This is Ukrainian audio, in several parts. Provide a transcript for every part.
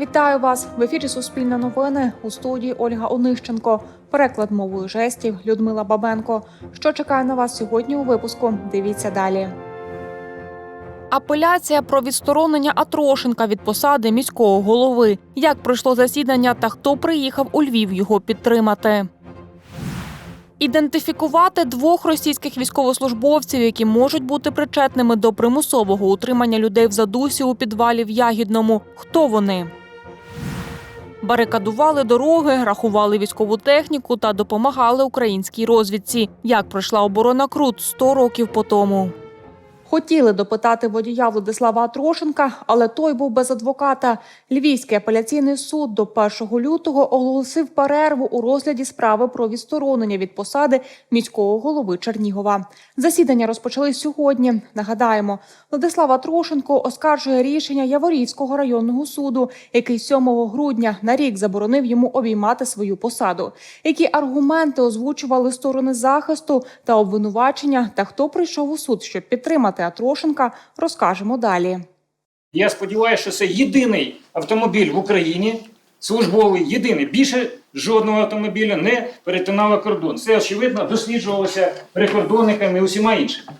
Вітаю вас в ефірі Суспільне новини у студії Ольга Онищенко. Переклад мовою жестів Людмила Бабенко. Що чекає на вас сьогодні у випуску? Дивіться далі. Апеляція про відсторонення Атрошенка від посади міського голови. Як пройшло засідання та хто приїхав у Львів його підтримати? Ідентифікувати двох російських військовослужбовців, які можуть бути причетними до примусового утримання людей в задусі у підвалі в Ягідному. Хто вони? Барикадували дороги, рахували військову техніку та допомагали українській розвідці. Як пройшла оборона Крут 100 років по тому. Хотіли допитати водія Владислава Трошенка, але той був без адвоката. Львівський апеляційний суд до 1 лютого оголосив перерву у розгляді справи про відсторонення від посади міського голови Чернігова. Засідання розпочали сьогодні. Нагадаємо, Владислава Трошенко оскаржує рішення Яворівського районного суду, який 7 грудня на рік заборонив йому обіймати свою посаду. Які аргументи озвучували сторони захисту та обвинувачення, та хто прийшов у суд, щоб підтримати Атрошенка, розкажемо далі. Я сподіваюся, що це єдиний автомобіль в Україні, службовий, єдиний. Більше жодного автомобіля не перетинало кордон. Це, очевидно, досліджувалося прикордонниками і усіма іншими.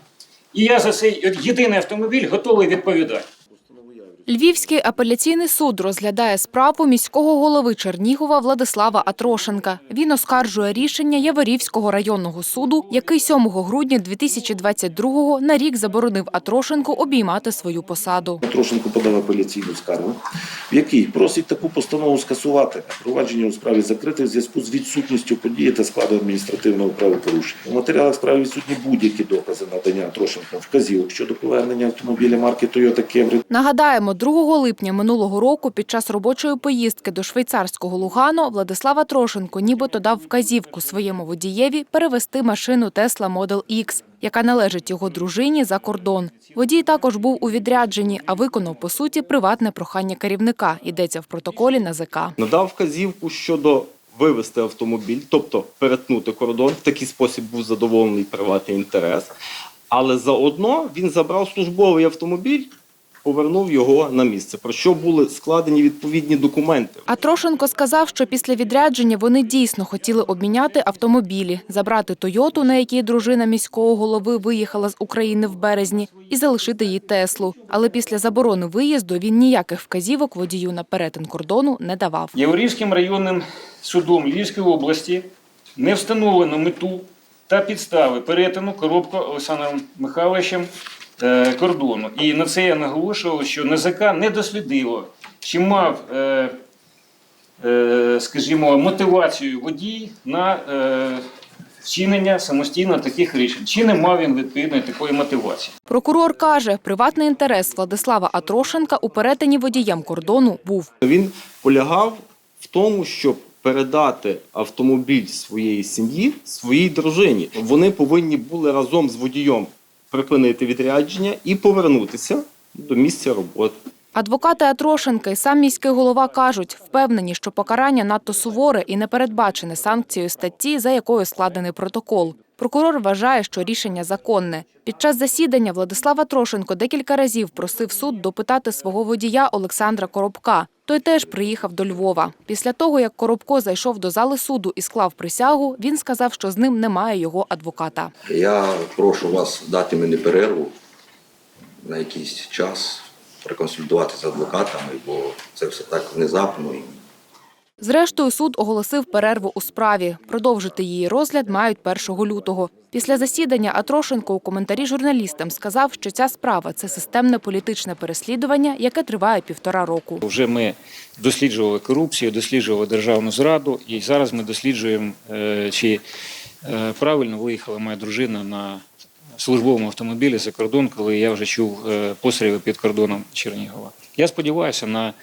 І я за цей єдиний автомобіль готовий відповідати. Львівський апеляційний суд розглядає справу міського голови Чернігова Владислава Атрошенка. Він оскаржує рішення Яворівського районного суду, який 7 грудня 2022-го на рік заборонив Атрошенку обіймати свою посаду. Трошенко подав апеляційну скаргу, в якій просить таку постанову скасувати, а провадження у справі закрите в зв'язку з відсутністю події та складу адміністративного правопорушення. У матеріалах справи відсутні будь-які докази надання Трошенком вказівок щодо повернення автомобіля марки Toyota Camry Нагадаємо, 2 липня минулого року під час робочої поїздки до швейцарського Лугано Владислава Трошенко нібито дав вказівку своєму водієві перевести машину Tesla Model X, яка належить його дружині за кордон. Водій також був у відрядженні, а виконав по суті приватне прохання керівника. Йдеться в протоколі НАЗК. надав вказівку щодо вивести автомобіль, тобто перетнути кордон. В такий спосіб був задоволений приватний інтерес. Але заодно він забрав службовий автомобіль, повернув його на місце, про що були складені відповідні документи. А Трошенко сказав, що після відрядження вони дійсно хотіли обміняти автомобілі, забрати Тойоту, на якій дружина міського голови виїхала з України в березні, і залишити їй Теслу. Але після заборони виїзду він ніяких вказівок водію на перетин кордону не давав. Яворівським районним судом Львівської області не встановлено мету та підстави перетину коробка Олександром Михайловичем кордону. І на це я наголошував, що НАЗК не дослідило, чи мав, е, е, скажімо, мотивацію водій на е, вчинення самостійно таких рішень. Чи не мав він відповідної такої мотивації? Прокурор каже, приватний інтерес Владислава Атрошенка у перетині водієм кордону був. Він полягав в тому, щоб передати автомобіль своєї сім'ї своїй дружині. Вони повинні були разом з водієм припинити відрядження і повернутися до місця роботи. Адвокати Атрошенка і сам міський голова кажуть, впевнені, що покарання надто суворе і не передбачене санкцією статті, за якою складений протокол. Прокурор вважає, що рішення законне. Під час засідання Владислава Трошенко декілька разів просив суд допитати свого водія Олександра Коробка. Той теж приїхав до Львова. Після того, як Коробко зайшов до зали суду і склав присягу, він сказав, що з ним немає його адвоката. Я прошу вас дати мені перерву на якийсь час, проконсультувати з адвокатами, бо це все так внезапно. Зрештою, суд оголосив перерву у справі. Продовжити її розгляд мають 1 лютого. Після засідання Атрошенко у коментарі журналістам сказав, що ця справа це системне політичне переслідування, яке триває півтора року. Вже ми досліджували корупцію, досліджували державну зраду, і зараз ми досліджуємо, е, чи е, правильно виїхала моя дружина на службовому автомобілі за кордон, коли я вже чув е, постріли під кордоном Чернігова. Я сподіваюся на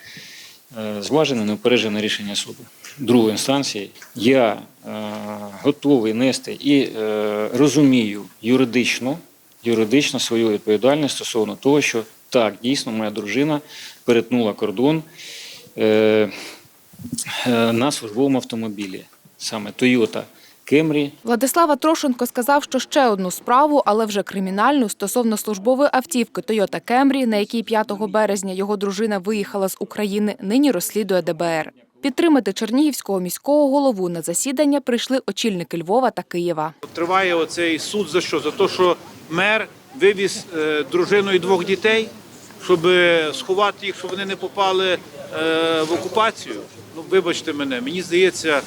зважене, неупереджене рішення суду другої інстанції. Я е, готовий нести і е, розумію юридично, юридично свою відповідальність стосовно того, що так, дійсно, моя дружина перетнула кордон е, е, на службовому автомобілі, саме Toyota Кемрі. Владислава Трошенко сказав, що ще одну справу, але вже кримінальну, стосовно службової автівки Toyota Camry, на якій 5 березня його дружина виїхала з України, нині розслідує ДБР. Підтримати Чернігівського міського голову на засідання прийшли очільники Львова та Києва. Триває оцей суд за що? За те, що мер вивіз е, дружину і двох дітей, щоб сховати їх, щоб вони не попали е, в окупацію. Ну, вибачте мене, мені здається,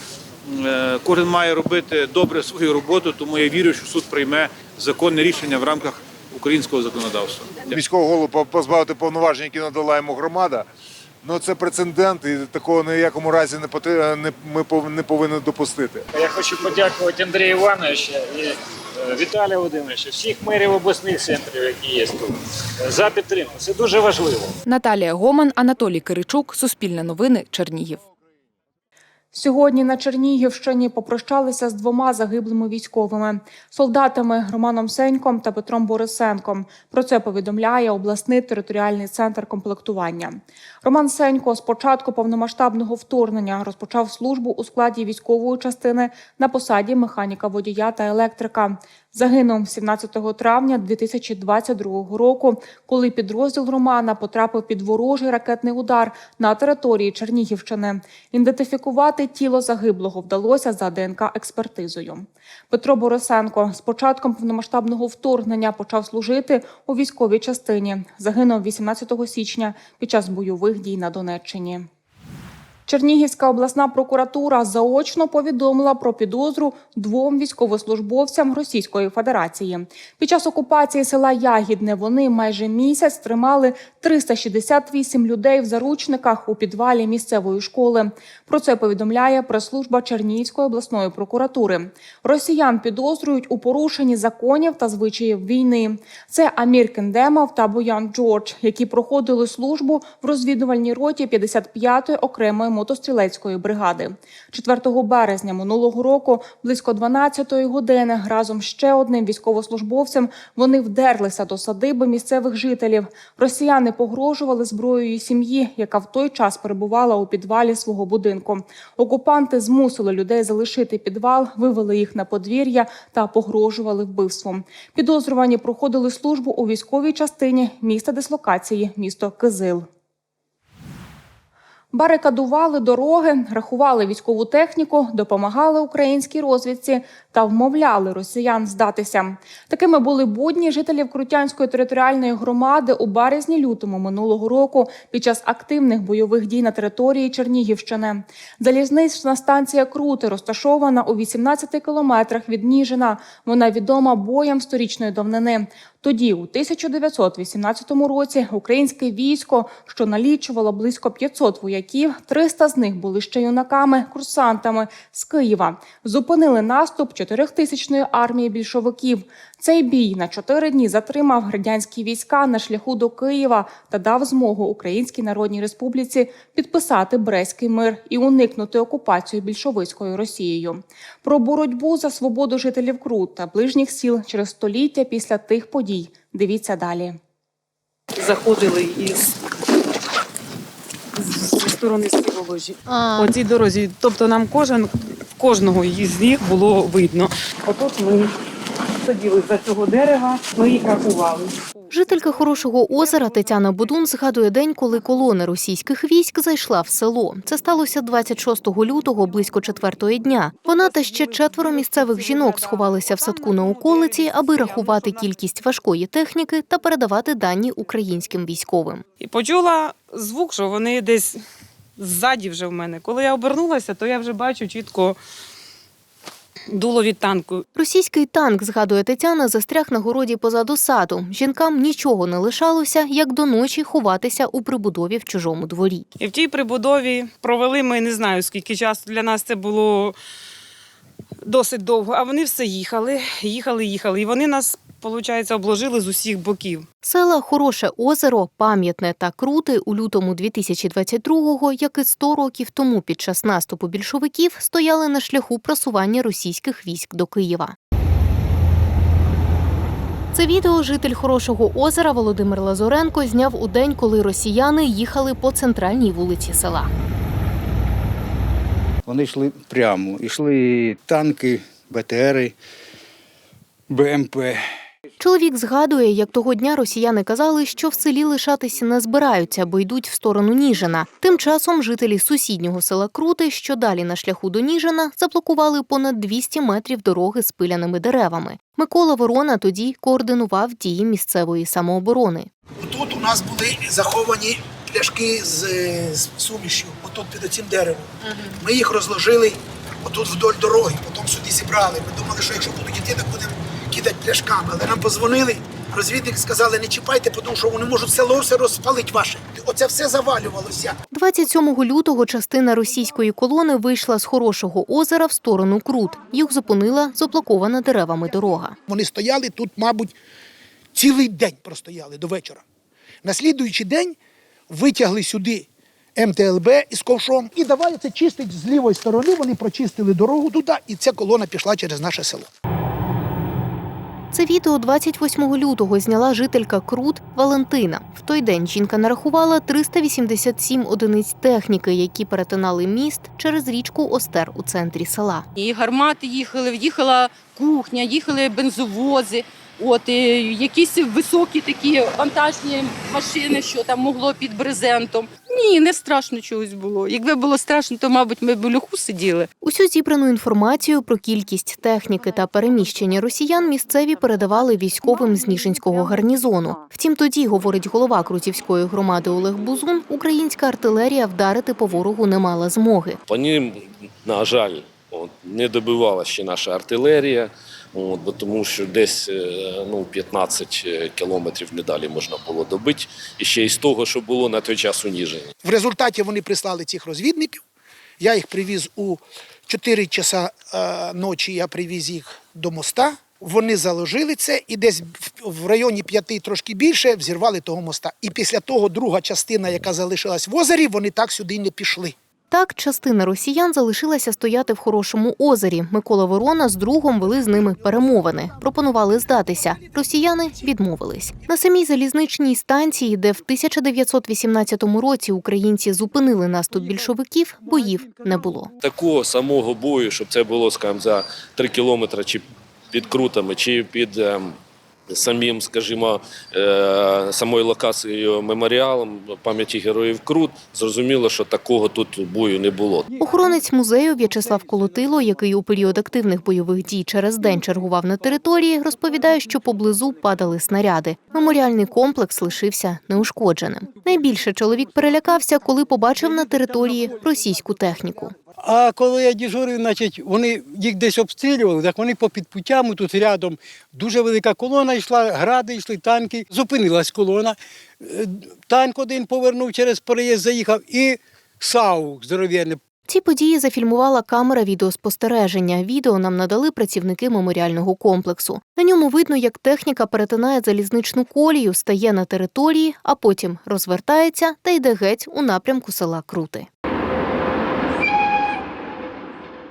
кожен має робити добре свою роботу, тому я вірю, що суд прийме законне рішення в рамках українського законодавства. міського голову позбавити повноважень, які надала йому громада. Ну це прецедент, і такого ні в якому разі не поти- не ми пов- не повинні допустити. Я хочу подякувати Андрію Івановичу і е, Віталію Володимировичу, всіх мерів обласних центрів, які є тут, е, за підтримку. Це дуже важливо. Наталія Гоман, Анатолій Киричук, Суспільне новини, Чернігів. Сьогодні на Чернігівщині попрощалися з двома загиблими військовими солдатами Романом Сеньком та Петром Борисенком. Про це повідомляє обласний територіальний центр комплектування. Роман Сенько з початку повномасштабного вторгнення розпочав службу у складі військової частини на посаді механіка водія та електрика. Загинув 17 травня 2022 року, коли підрозділ Романа потрапив під ворожий ракетний удар на території Чернігівщини. Ідентифікувати тіло загиблого вдалося за ДНК-експертизою. Петро Борисенко з початком повномасштабного вторгнення почав служити у військовій частині. Загинув 18 січня під час бойових дій на Донеччині. Чернігівська обласна прокуратура заочно повідомила про підозру двом військовослужбовцям Російської Федерації. Під час окупації села Ягідне вони майже місяць тримали 368 людей в заручниках у підвалі місцевої школи. Про це повідомляє прес-служба Чернігівської обласної прокуратури. Росіян підозрюють у порушенні законів та звичаїв війни. Це Амір Кендемов та Боян Джордж, які проходили службу в розвідувальній роті 55-ї окремої мотострілецької бригади. 4 березня минулого року, близько 12-ї години, разом з ще одним військовослужбовцем вони вдерлися до садиби місцевих жителів. Росіяни погрожували зброєю сім'ї, яка в той час перебувала у підвалі свого будинку. Окупанти змусили людей залишити підвал, вивели їх на подвір'я та погрожували вбивством. Підозрювані проходили службу у військовій частині міста дислокації, місто Кизил. Барикадували дороги, рахували військову техніку, допомагали українській розвідці та вмовляли росіян здатися. Такими були будні жителів Крутянської територіальної громади у березні-лютому минулого року під час активних бойових дій на території Чернігівщини. Залізнична станція Крути розташована у 18 кілометрах від Ніжина. Вона відома боєм сторічної давнини. Тоді, у 1918 році, українське військо, що налічувало близько 500 вояків, 300 з них були ще юнаками, курсантами з Києва. Зупинили наступ чотирьохтисячної армії більшовиків. Цей бій на чотири дні затримав радянські війська на шляху до Києва та дав змогу Українській Народній Республіці підписати Брестський мир і уникнути окупацію більшовицькою Росією. Про боротьбу за свободу жителів Крут та ближніх сіл через століття після тих подій. Дивіться далі. заходили із зі сторони Сіволожі. По цій дорозі. Тобто нам кожен, кожного із них було видно. Отут ми сиділи за цього дерева, ми їх рахували. Жителька хорошого озера Тетяна Будун згадує день, коли колона російських військ зайшла в село. Це сталося 26 лютого, близько четвертої дня. Вона та ще четверо місцевих жінок сховалися в садку на околиці, аби рахувати кількість важкої техніки та передавати дані українським військовим. І почула звук, що вони десь ззаді вже в мене. Коли я обернулася, то я вже бачу чітко дуло від танку. Російський танк, згадує Тетяна, застряг на городі позаду саду. Жінкам нічого не лишалося, як до ночі ховатися у прибудові в чужому дворі. І в тій прибудові провели ми не знаю скільки часу. Для нас це було досить довго. А вони все їхали, їхали, їхали. І вони нас, виходить, обложили з усіх боків. Села Хороше озеро, Пам'ятне та Крути у лютому 2022-го, як і 100 років тому під час наступу більшовиків, стояли на шляху просування російських військ до Києва. Це відео житель Хорошого озера Володимир Лазоренко зняв у день, коли росіяни їхали по центральній вулиці села. Вони йшли прямо, йшли танки БТРи, БМП. Чоловік згадує, як того дня росіяни казали, що в селі лишатися не збираються, бо йдуть в сторону Ніжина. Тим часом жителі сусіднього села Крути, що далі на шляху до Ніжина, заблокували понад 200 метрів дороги з пиляними деревами. Микола Ворона тоді координував дії місцевої самооборони. Тут у нас були заховані пляшки з, з сумішю, отут під цим деревом. Ми їх розложили отут вдоль дороги, потім сюди зібрали. Ми думали, що якщо будуть йти, так будемо кидати пляшками. Але нам позвонили, розвідники сказали, не чіпайте, тому що вони можуть село все розпалити ваше. Оце все завалювалося. 27 лютого частина російської колони вийшла з хорошого озера в сторону Крут. Їх зупинила заблокована деревами дорога. Вони стояли тут, мабуть, цілий день простояли до вечора. На слідуючий день витягли сюди МТЛБ із ковшом і давай це чистить з лівої сторони. Вони прочистили дорогу туди, і ця колона пішла через наше село. Це відео 28 лютого зняла жителька Крут Валентина. В той день жінка нарахувала 387 одиниць техніки, які перетинали міст через річку Остер у центрі села. І гармати їхали, їхала кухня, їхали бензовози, от і якісь високі такі вантажні машини, що там могло під брезентом. Ні, не страшно чогось було. Якби було страшно, то мабуть ми б у льоху сиділи. Усю зібрану інформацію про кількість техніки та переміщення росіян місцеві передавали військовим з Ніжинського гарнізону. Втім, тоді, говорить голова Крутівської громади Олег Бузун, українська артилерія вдарити по ворогу не мала змоги. По ним, на жаль, не добивала ще наша артилерія, от, бо тому що десь е, ну, 15 кілометрів не далі можна було добити. І ще із того, що було на той час у Ніжині. В результаті вони прислали цих розвідників. Я їх привіз у 4 часа е, ночі. Я привіз їх до моста. Вони заложили це і десь в районі п'яти трошки більше взірвали того моста. І після того друга частина, яка залишилась в озері, вони так сюди не пішли. Так, частина росіян залишилася стояти в хорошому озері. Микола Ворона з другом вели з ними перемовини. Пропонували здатися. Росіяни відмовились. На самій залізничній станції, де в 1918 році українці зупинили наступ більшовиків, боїв не було. Такого самого бою, щоб це було, скажімо, за 3 кілометри чи під крутами, чи під ем, самим, скажімо, е, самою локацією меморіалом пам'яті героїв Крут, зрозуміло, що такого тут бою не було. Охоронець музею В'ячеслав Колотило, який у період активних бойових дій через день чергував на території, розповідає, що поблизу падали снаряди. Меморіальний комплекс лишився неушкодженим. Найбільше чоловік перелякався, коли побачив на території російську техніку. А коли я дежурив, значить, вони їх десь обстрілювали, так вони по підпуттям тут рядом дуже велика колона йшла, гради йшли, танки. Зупинилась колона. Е, Танк один повернув через переїзд, заїхав і САУ здоров'яне Ці події зафільмувала камера відеоспостереження. Відео нам надали працівники меморіального комплексу. На ньому видно, як техніка перетинає залізничну колію, стає на території, а потім розвертається та йде геть у напрямку села Крути.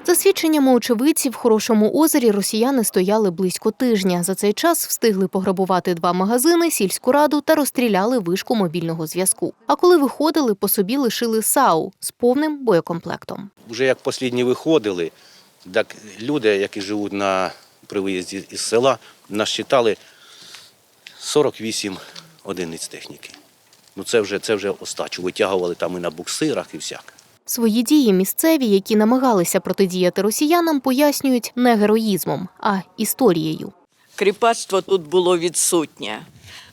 За свідченнями очевидців, в хорошому озері росіяни стояли близько тижня. За цей час встигли пограбувати два магазини, сільську раду та розстріляли вишку мобільного зв'язку. А коли виходили, по собі лишили САУ з повним боєкомплектом. Вже як послідні виходили, так люди, які живуть на при виїзді із села, насчитали 48 одиниць техніки. Ну це вже це вже остачу. Витягували там і на буксирах, і всяке. Свої дії місцеві, які намагалися протидіяти росіянам, пояснюють не героїзмом, а історією. Кріпацтво тут було відсутнє.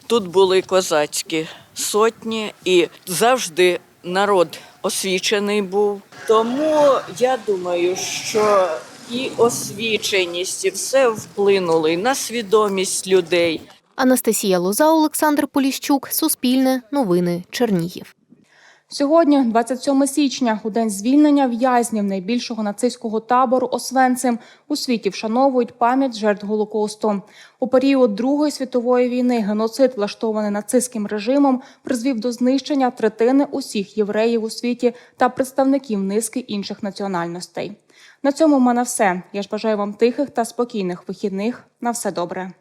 Тут були козацькі сотні, і завжди народ освічений був. Тому я думаю, що і освіченість, і все вплинули на свідомість людей. Анастасія Лоза, Олександр Поліщук, Суспільне, Новини, Чернігів. Сьогодні, 27 січня, у день звільнення в'язнів найбільшого нацистського табору Освенцим у світі вшановують пам'ять жертв Голокосту. У період Другої світової війни геноцид, влаштований нацистським режимом, призвів до знищення третини усіх євреїв у світі та представників низки інших національностей. На цьому в мене все. Я ж бажаю вам тихих та спокійних вихідних. На все добре.